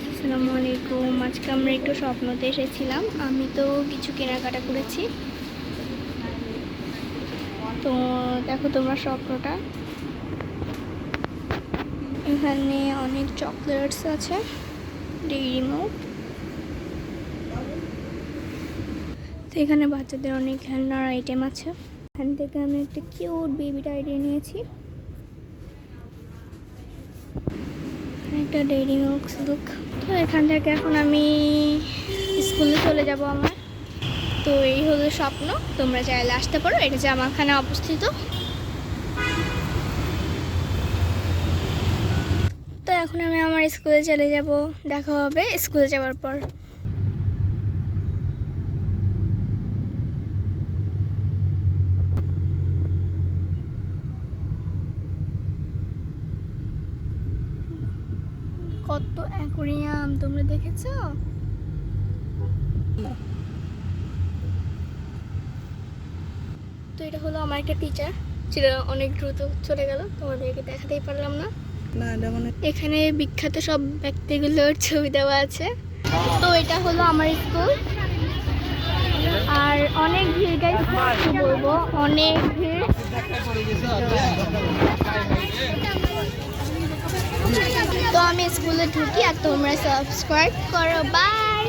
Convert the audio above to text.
Guys আসসালামু আলাইকুম আজকে আমরা একটু স্বপ্নতে এসেছিলাম। আমি তো কিছু কেনাকাটা করেছি। তো দেখো তোমার স্বপ্নটা। এখানে অনেক চকলেটস আছে। ডেইরি মিল্ক তো এখানে বাচ্চাদের অনেক খেলনার আইটেম আছে। এখান থেকে আমি একটা কিউট বেবি ডাইরি নিয়েছি। একটা ডেইরি মিল্ক লুক তো এখান থেকে এখন আমি স্কুলে চলে যাব আমার। তো এই হলো স্বপ্ন, তোমরা চাইলে আসতে পারো, এটা জামাখানে অবস্থিত। তো এখন আমি আমার স্কুলে চলে যাব, দেখা হবে স্কুলে যাওয়ার পর। কত অ্যাকোরিয়াম তোমরা দেখেছ? তো এটা হলো আমার একটা টিচার যেটা অনেক দ্রুত চলে গেল তোমাদেরকে দেখাতেই পারলাম না। এখানে বিখ্যাত সব ব্যক্তিগুলোর ছবি দেওয়া আছে। তো এটা হলো আমার স্কুল। আর অনেক ভিড় গাইজ বলব? অনেক ভিড় তো আমি স্কুলে ঢুকি আর তোমরা সাবস্ক্রাইব করো। বাই